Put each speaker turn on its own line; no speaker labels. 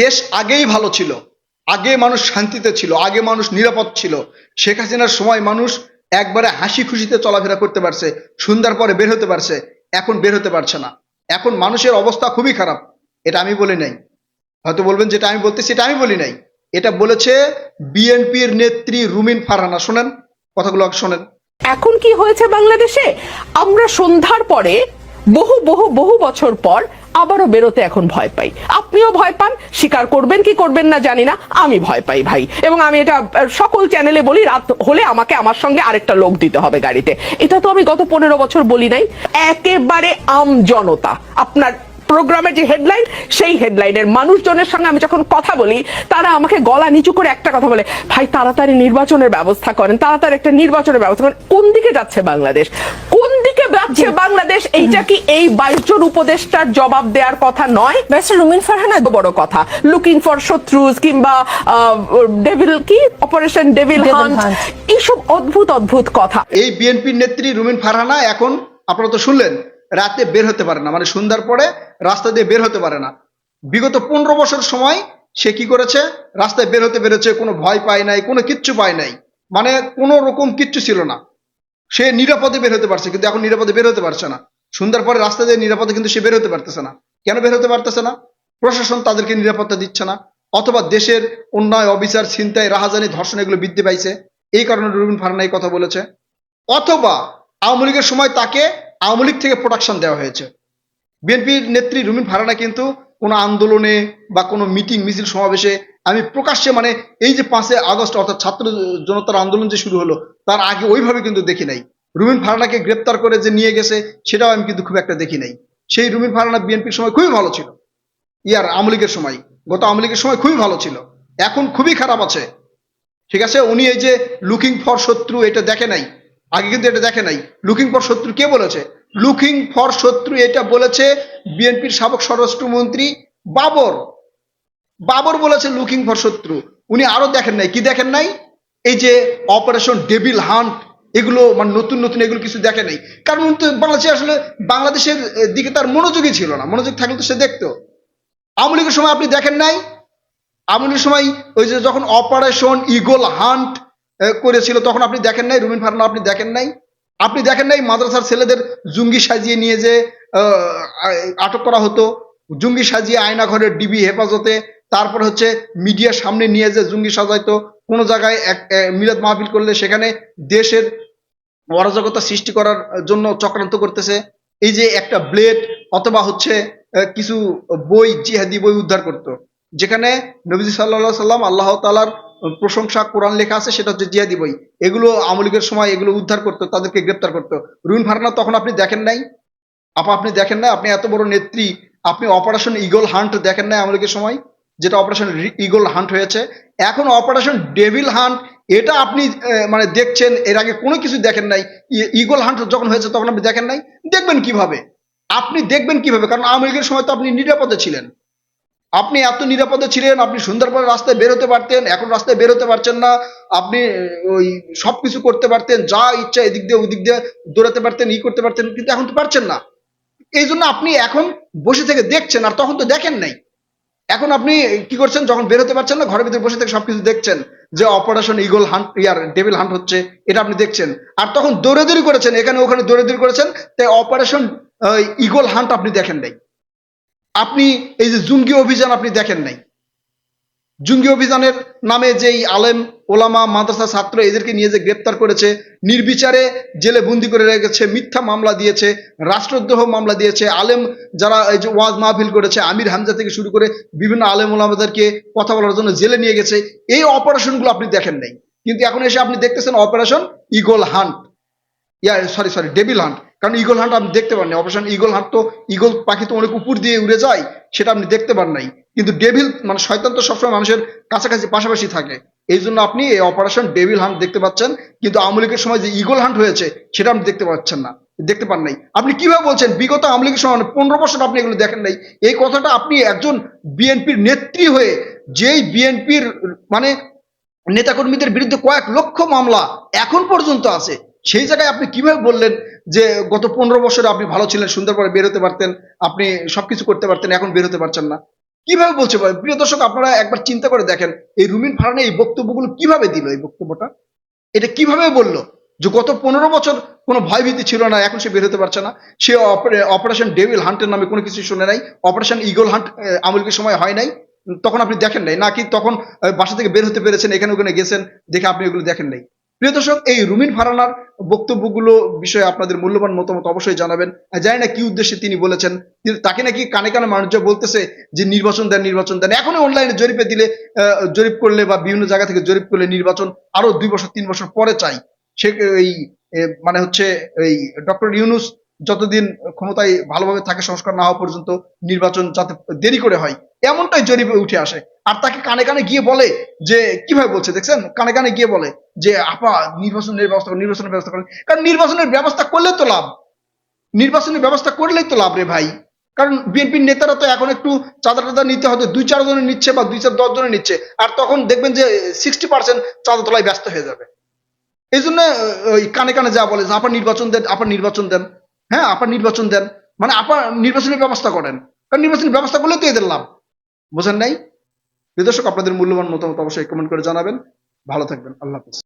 দেশ আগেই ভালো ছিল, আগে মানুষ শান্তিতে ছিল, আগে মানুষ নিরাপদ ছিল। শেখ হাসিনার সময় মানুষ একবারে হাসি খুশিতে চলাফেরা করতে পারছে, সন্ধ্যার পরে বের হতে পারছে, এখন বের হতে পারছে না। এখন মানুষের অবস্থা খুবই খারাপ, এটা আমি বলি নাই। হয়তো বলবেন যেটা আমি বলতেছি এটা আমি বলি নাই। এটা বলেছে বিএনপির নেত্রী রুমিন ফারহানা, শোনেন, কথাগুলো শোনেন।
এখন কি হয়েছে বাংলাদেশে? আমরা সন্ধ্যার পরে বহু বহু বহু বছর পর আবারও বেরোতে এখন ভয় পাই। আপনিও ভয় পান, স্বীকার করবেন কি করবেন না জানি না, আমি ভয় পাই ভাই। এবং আমি এটা সকল চ্যানেলে বলি, রাত হলে আমাকে আমার সঙ্গে আরেকটা লোক দিতে হবে গাড়িতে। এটা তো আমি গত পনেরো বছর বলি নাই, একেবারে আম জনতা। আপনার প্রোগ্রামের যে হেডলাইন, সেই হেডলাইনের মানুষজনের সঙ্গে আমি যখন কথা বলি, তারা আমাকে গলা নিচু করে একটা কথা বলে, ভাই, তাড়াতাড়ি নির্বাচনের ব্যবস্থা করেন, তাড়াতাড়ি একটা নির্বাচনের ব্যবস্থা করেন। কোন দিকে যাচ্ছে বাংলাদেশ? কোন দিকে যাচ্ছে বাংলাদেশ এইটা কি এই বাইশ জন উপদেষ্টার জবাব দেওয়ার কথা নয়?
ব্যারিস্টার রুমিন ফারহানা
এত বড় কথা। লুকিং ফর শত্রুজ কিংবা ডেভিল কি? অপারেশন ডেভিল হান্ট এইসব অদ্ভুত অদ্ভুত কথা।
এই বিএনপির নেত্রী রুমিন ফারহানা এখন আপনারা তো শুনলেন রাতে বের হতে পারে না। মানে সন্ধ্যার পরে রাস্তা দিয়ে বের হতে পারে না। বিগত পনেরো বছর সময় সে কি করেছে? রাস্তায় বের হতে পেরেছে কোনো ভয় পায় নাই কোনো কিচ্ছু পায় নাই। মানে কোনো রকম কিচ্ছু ছিল না। সে নিরাপদে বের হতে পারছে, কিন্তু এখন নিরাপদে বের হতে পারছে না। সন্ধ্যার পরে রাস্তা দিয়ে নিরাপদে কিন্তু সে বের হতে পারতেছে না। কেন বের হতে পারতেছে না? প্রশাসন তাদেরকে নিরাপত্তা দিচ্ছে না, অথবা দেশের অন্যায়, অবিচার, ছিনতাই, রাহাজানি, ধর্ষণ এগুলো বৃদ্ধি পাইছে। এই কারণে রুবিন ফারহানা এই কথা বলেছে। অথবা আওয়ামী লীগের সময় তাকে আওয়ামী লীগ থেকে প্রোটেকশন দেওয়া হয়েছে। বিএনপির নেত্রী রুমিন ফারানা কিন্তু কোনো আন্দোলনে বা কোনো মিটিং, মিছিল, সমাবেশে আমি প্রকাশ্যে মানে এই যে পাঁচে আগস্ট অর্থাৎ ছাত্র জনতার আন্দোলন যে শুরু হলো, তার আগে ওইভাবে কিন্তু দেখি নাই। রুমিন ফারানাকে গ্রেপ্তার করে যে নিয়ে গেছে, সেটাও আমি কিন্তু খুব একটা দেখি নাই। সেই রুমিন ফারানা বিএনপির সময় খুবই ভালো ছিল। ইয়ার আওয়ামী লীগের সময়, গত আওয়ামী লীগের সময় খুবই ভালো ছিল। এখন খুবই খারাপ আছে। ঠিক আছে, উনি এই যে লুকিং ফর শত্রু, এটা দেখে নাই। আগে কিন্তু এটা দেখে নাই। লুকিং ফর শত্রু কে বলেছে? লুকিং ফর শত্রু এটা বলেছে বিএনপির সাবেক স্বরাষ্ট্রমন্ত্রী বাবর। বাবর বলেছে লুকিং ফর শত্রু। উনি আরও দেখেন নাই। কি দেখেন নাই? এই যে অপারেশন ডেভিল হান্ট এগুলো মানে নতুন নতুন এগুলো কিছু দেখে নাই। কারণ উনি তো বাংলাদেশে আসলে বাংলাদেশের দিকে তার মনোযোগই ছিল না। মনোযোগ থাকলে তো সে দেখতো। আওয়ামী লীগের সময় আপনি দেখেন নাই? আওয়ামী লীগের সময় ওই যে যখন অপারেশন ইগল হান্ট করেছিল, তখন আপনি দেখেন নাই? রুমিন ফারনা, আপনি দেখেন নাই? আপনি দেখেন নাই মাদ্রাসার ছেলেদের জুঙ্গি সাজিয়ে নিয়ে যে আটক করা হতো? জুঙ্গি সাজিয়ে আয়না ঘরের ডিবি হেফাজতে তারপর হচ্ছে মিডিয়ার সামনে নিয়ে যে জুঙ্গি সাজাইতো, কোনো জায়গায় এক মিলাদ মাহফিল করলে সেখানে দেশের অরাজকতা সৃষ্টি করার জন্য চক্রান্ত করতেছে। এই যে একটা ব্লেড অথবা হচ্ছে কিছু বই, জিহাদি বই উদ্ধার করতো। যেখানে নবীজি সাল্লাহ সাল্লাম আল্লাহ তালার প্রশংসা কোরআন লেখা আছে, সেটা হচ্ছে জিহাদি বই। এগুলো আওয়ামী লীগের সময় এগুলো উদ্ধার করতো, তাদেরকে গ্রেপ্তার করতো। রুইন ফারনা তখন আপনি দেখেন নাই? আপা, আপনি দেখেন না আপনি এত বড় নেত্রী, আপনি অপারেশন ইগল হান্ট দেখেন নাই আওয়ামী লীগের সময়? যেটা অপারেশন ইগল হান্ট হয়েছে। এখন অপারেশন ডেভিল হান্ট এটা আপনি মানে দেখছেন, এর আগে কোনো কিছু দেখেন নাই। ইগল হান্ট যখন হয়েছে তখন আপনি দেখেন নাই। দেখবেন কীভাবে? আপনি দেখবেন কীভাবে? কারণ আওয়ামী লীগের সময় তো আপনি নিরাপদে ছিলেন। আপনি এত নিরাপদে ছিলেন, আপনি সুন্দর করে রাস্তায় বেরোতে পারতেন, এখন রাস্তায় বেরোতে পারছেন না। আপনি ওই সবকিছু করতে পারতেন, যা ইচ্ছা এদিক দিয়ে, ওদিক দিয়ে দৌড়াতে পারতেন, ই করতে পারতেন, কিন্তু এখন তো পারছেন না। এই জন্য আপনি এখন বসে থেকে দেখছেন, আর তখন তো দেখেন নাই। এখন আপনি কি করছেন? যখন বেরোতে পারছেন না, ঘরের ভিতরে বসে থেকে সবকিছু দেখছেন যে operation eagle hunt yeah devil hunt হচ্ছে, এটা আপনি দেখছেন। আর তখন দৌড়াদৌড়ি করেছেন, এখানে ওখানে দৌড়াদৌড়ি করেছেন, তাই অপারেশন ইগল হান্ট আপনি দেখেন নাই। আপনি এই যে জুঙ্গি অভিযান আপনি দেখেন নাই। জুঙ্গি অভিযানের নামে যেই আলেম, ওলামা, মাদ্রাসা ছাত্র এদেরকে নিয়ে যে গ্রেপ্তার করেছে, নির্বিচারে জেলে বন্দি করে রেখেছে, মিথ্যা মামলা দিয়েছে, রাষ্ট্রদ্রোহ মামলা দিয়েছে, আলেম যারা এই যে ওয়াজ মাহফিল করেছে, আমির হামজা থেকে শুরু করে বিভিন্ন আলেম ওলামাদেরকে কথা বলার জন্য জেলে নিয়ে গেছে, এই অপারেশনগুলো আপনি দেখেন নাই। কিন্তু এখন এসে আপনি দেখতেছেন operation eagle hunt. Yeah, sorry sorry, devil hunt. কারণ ইগল হান্ট আপনি দেখতে পান নাই। অপারেশন ইগল হান্ট তো ইগল পাখি তো অনেক উপর দিয়ে উড়ে যায়, সেটা আপনি দেখতে পান নাই। কিন্তু ডেভিল মানে শয়তান তো সবসময় মানুষের কাছাকাছি, পাশাপাশি থাকে। এই জন্য আপনি এই অপারেশন ডেভিল হান্ট দেখতে পাচ্ছেন। কিন্তু আওয়ামী লীগের সময় যে ইগল হান্ট হয়েছে, সেটা আপনি দেখতে পাচ্ছেন না, দেখতে পান নাই। আপনি কীভাবে বলছেন? বিগত আওয়ামী লীগের সময় পনেরো বছর আপনি এগুলো দেখেন নাই। এই কথাটা আপনি একজন বিএনপির নেত্রী হয়ে, যেই বিএনপির মানে নেতাকর্মীদের বিরুদ্ধে কয়েক লক্ষ মামলা এখন পর্যন্ত আছে সেই জায়গায় আপনি কীভাবে বললেন যে গত পনেরো বছরে আপনি ভালো ছিলেন, সুন্দর করে বের হতে পারতেন, আপনি সবকিছু করতে পারতেন, এখন বের হতে পারছেন না? কীভাবে বলছে? প্রিয় দর্শক, আপনারা একবার চিন্তা করে দেখেন, এই রুমিন ফারহানা এই বক্তব্যগুলো কীভাবে দিল এই বক্তব্যটা? এটা কীভাবে বলল যে গত পনেরো বছর কোনো ভয়ভীতি ছিল না, এখন সে বের হতে পারছে না? সে অপারেশন ডেভিল হান্টের নামে কোনো কিছু শুনে নাই, অপারেশন ইগল হান্ট আমলকে সময় হয় নাই, তখন আপনি দেখেন নাই, নাকি তখন বাসা থেকে বের হতে পেরেছেন, এখানে ওখানে গেছেন, দেখে আপনি এগুলো দেখেন নাই? প্রিয় দর্শক, এই রুমিন ফারানার বক্তব্যগুলো বিষয়ে আপনাদের মূল্যবান মতামত অবশ্যই জানাবেন। জানি না কি উদ্দেশ্যে তিনি বলেছেন। তাকে নাকি কানে কানে মানুষ বলতেছে যে নির্বাচন দেন নির্বাচন দেন। এখনও অনলাইনে জরিপে দিলে জরিপ করলে বা বিভিন্ন জায়গা থেকে জরিপ করলে নির্বাচন আরও দুই বছর, তিন বছর পরে চাই। সে এই মানে হচ্ছে এই ডক্টর ইউনুস যতদিন ক্ষমতায় ভালোভাবে থাকে, সংস্কার না হওয়া পর্যন্ত নির্বাচন যাতে দেরি করে হয়, এমনটাই জরিপে উঠে আসে। আর তাকে কানে কানে গিয়ে বলে যে, কীভাবে বলছে দেখছেন? কানে কানে গিয়ে বলে যে, আপা, নির্বাচনের ব্যবস্থা করেন, নির্বাচনের ব্যবস্থা করেন। কারণ নির্বাচনের ব্যবস্থা করলে তো লাভ। নির্বাচনের ব্যবস্থা করলেই তো লাভ রে ভাই। কারণ বিএনপির নেতারা তো এখন একটু চাঁদা টাদা নিতে হয়তো দুই চার জনের নিচ্ছে বা দুই চার দশ জনের নিচ্ছে। আর তখন দেখবেন যে সিক্সটি পার্সেন্ট চাঁদা তোলায় ব্যস্ত হয়ে যাবে। এই জন্য, ওই কানে কানে যা বলে যে আপনার নির্বাচন দেন আপনার নির্বাচন দেন। হ্যাঁ আপনার নির্বাচন দেন। মানে আপনার নির্বাচনের ব্যবস্থা করেন। কারণ নির্বাচনের ব্যবস্থা করলে তো এদের লাভ। বোঝেন নাই? দর্শক, আপনাদের মূল্যবান মতামত অবশ্যই কমেন্ট করে জানাবেন। ভালো থাকবেন। আল্লাহ হাফিজ।